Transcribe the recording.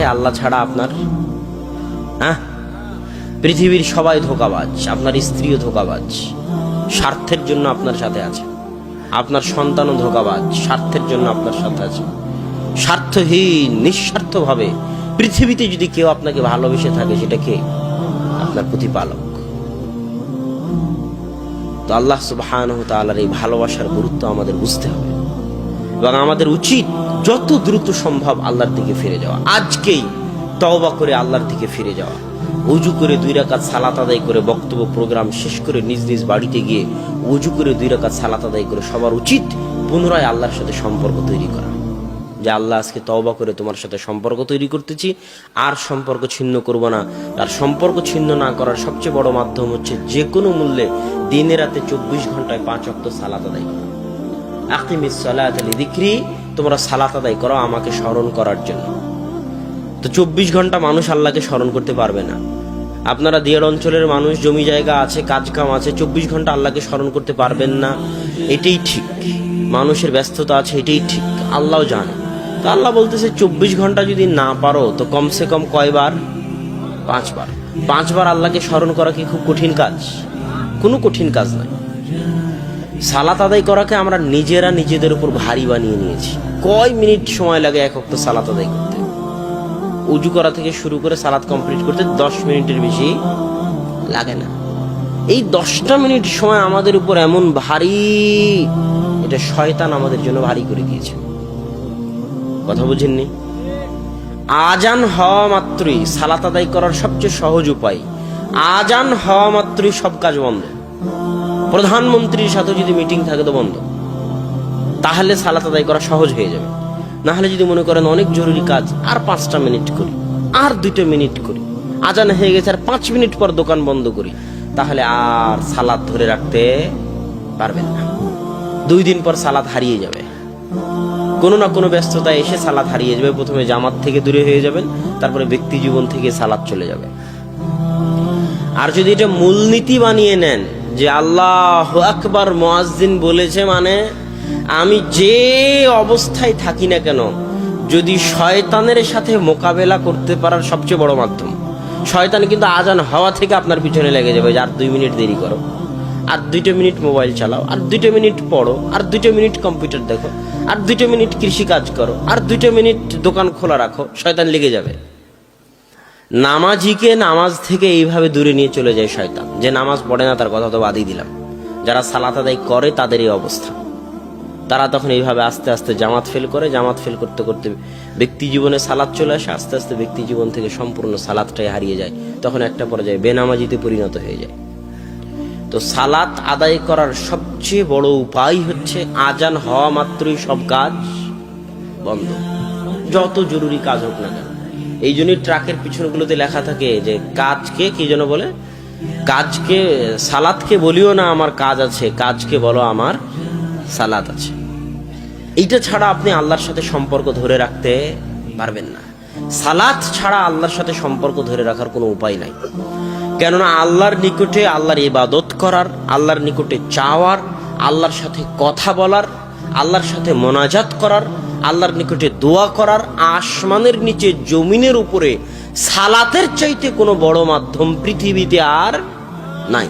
আছে, আল্লাহ ছাড়া আপনার? হ্যাঁ? পৃথিবীর সবাই ধোকাবাজ, আপনার স্ত্রীও ধোকাবাজ, স্বার্থের জন্য আপনার সাথে আছে। আপনার সন্তানও ধোকাবাজ, স্বার্থের জন্য আপনার সাথে আছে। স্বার্থহীন, নিঃস্বার্থভাবে পৃথিবীতে যদি কেউ আপনাকে ভালোবেসে থাকে, সেটা কে? আপনার প্রতিপালক। তো আল্লাহ তাআলার এই ভালোবাসার গুরুত্ব আমাদের বুঝতে হবে। এবং আমাদের উচিত যত দ্রুত সম্ভব আল্লাহর দিকে ফিরে যাওয়া। আজকেই তওবা করে আল্লাহর দিকে ফিরে যাওয়া। উজু করে দুই রাকাত সালাত আদায় করে বক্তব্য প্রোগ্রাম শেষ করে নিজ নিজ বাড়িতে গিয়ে উজু করে দুই রাকাত সালাত আদায় করে সবার উচিত পুনরায় আল্লাহর সাথে সম্পর্ক তৈরি করা। যে আল্লাহ আজকে তওবা করে তোমার সাথে সম্পর্ক তৈরি করতেছি। আর সম্পর্ক ছিন্ন করব না। আর সম্পর্ক ছিন্ন না করার সবচেয়ে বড় মাধ্যম হচ্ছে যে কোনো মূল্যে দিনে রাতে চব্বিশ ঘন্টায় পাঁচ অক্ত সালাত আদায় করা। আকিমিস সালাত লিযিকরি তোমরা সালাত আদায় করো আমাকে স্মরণ করার জন্য। তো চব্বিশ ঘণ্টা মানুষ আল্লাহকে স্মরণ করতে পারবে না। আপনারা দিয়ার অঞ্চলের মানুষ, জমি জায়গা আছে, কাজ কাম আছে, চব্বিশ ঘণ্টা আল্লাহকে স্মরণ করতে পারবেন না। এটাই ঠিক। মানুষের ব্যস্ততা আছে, এটাই ঠিক। আল্লাহ জানে। তো আল্লাহ বলতেছে, চব্বিশ ঘণ্টা যদি না পারো, তো কমসে কম কয়বার? পাঁচবার। পাঁচবার আল্লাহকে স্মরণ করা কি খুব কঠিন কাজ? কোনো কঠিন কাজ নয় সালাত আদায় করাকে আমরা নিজেরা নিজেদের উপর ভারী বানিয়ে নিয়েছি। কয় মিনিট সময় লাগে এক অক্ত সালাত আদায় করতে? উজু করা থেকে শুরু করে সালাত কমপ্লিট করতে দশ মিনিটের বেশি লাগে না। এই দশটা মিনিট সময় আমাদের উপর এমন ভারী, এটা শয়তান আমাদের জন্য ভারী করে দিয়েছে। কথা বুঝেননি? আজান হওয়া মাত্রই সালাত আদায় করার সবচেয়ে সহজ উপায়। আজান হওয়া মাত্রই সব কাজ বন্ধ। প্রধানমন্ত্রীর সাথে যদি মিটিং থাকে তো বন্ধ। তাহলে সালাত আদায় করা সহজ হয়ে যাবে। না হলে যদি মনে করেন অনেক জরুরি কাজ, আর পাঁচটা মিনিট করি, আর দুটো মিনিট করি, আজান হয়ে গেছে আর পাঁচ মিনিট পর দোকান বন্ধ করি, তাহলে আর সালাদ ধরে রাখতে পারবেন না। দুই দিন পর সালাদ হারিয়ে যাবে। কোনো না কোনো ব্যস্ততা এসে সালাদ হারিয়ে যাবে। প্রথমে জামাত থেকে দূরে হয়ে যাবেন, তারপরে ব্যক্তি জীবন থেকে সালাদ চলে যাবে। আর যদি এটা মূলনীতি বানিয়ে নেন যে আল্লাহ আকবার মোয়াজ্জিন বলেছে মানে আমি যে অবস্থায় থাকি না কেন, যদি শয়তানের সাথে মোকাবেলা করতে পারার সবচেয়ে বড় মাধ্যম। শয়তান কিন্তু আজান হওয়া থেকে আপনার পিছনে লেগে যাবে, যে আর দুই মিনিট দেরি করো, আর দুইটা মিনিট মোবাইল চালাও, আর দুইটা মিনিট পড়ো, আর দুইটা মিনিট কম্পিউটার দেখো, আর দুইটা মিনিট কৃষি কাজ করো, আর দুইটা মিনিট দোকান খোলা রাখো, শয়তান লেগে যাবে। নামাজিকে নামাজ থেকে এইভাবে দূরে নিয়ে চলে যায় শয়তান। যে নামাজ পড়ে না, তার কথা তো বাদই দিলাম। যারা সালাত আদায় করে তাদের এই অবস্থা। তারা তখন এইভাবে আস্তে আস্তে জামাত ফেল করে, জামাত ফেল করতে করতে ব্যক্তি জীবনে সালাদ চলে আসে, আস্তে আস্তে ব্যক্তি জীবন থেকে সম্পূর্ণ সালাদটাই হারিয়ে যায়। তখন একটা পর্যায়ে বেনামাজিতে পরিণত হয়ে যায়। তো সালাত আদায় করার সবচেয়ে বড় উপায় হচ্ছে আজান হওয়া মাত্রই সব কাজ বন্ধ। যত জরুরি কাজ হোক না কেন। এই জন্যই ট্রাকের পিছনগুলোতে লেখা থাকে যে, কাজকে কি যেন বলে? কাজকে, সালাদকে বলিও না আমার কাজ আছে। কাজকে বলো আমার সালাদ আছে। এইটা ছাড়া আপনি আল্লাহর সাথে সম্পর্ক ধরে রাখতে পারবেন না। সালাত ছাড়া আল্লাহর সাথে সম্পর্ক ধরে রাখার কোনো উপায় নাই। কেননা আল্লাহর নিকটে আল্লাহর ইবাদত করার, আল্লাহর নিকটে চাওয়ার, আল্লাহর সাথে কথা বলার, আল্লাহর সাথে মোনাজাত করার আল্লাহর নিকটে দোয়া করার আসমানের নিচে জমিনের উপরে সালাতের চাইতে কোনো বড় মাধ্যম পৃথিবীতে আর নাই।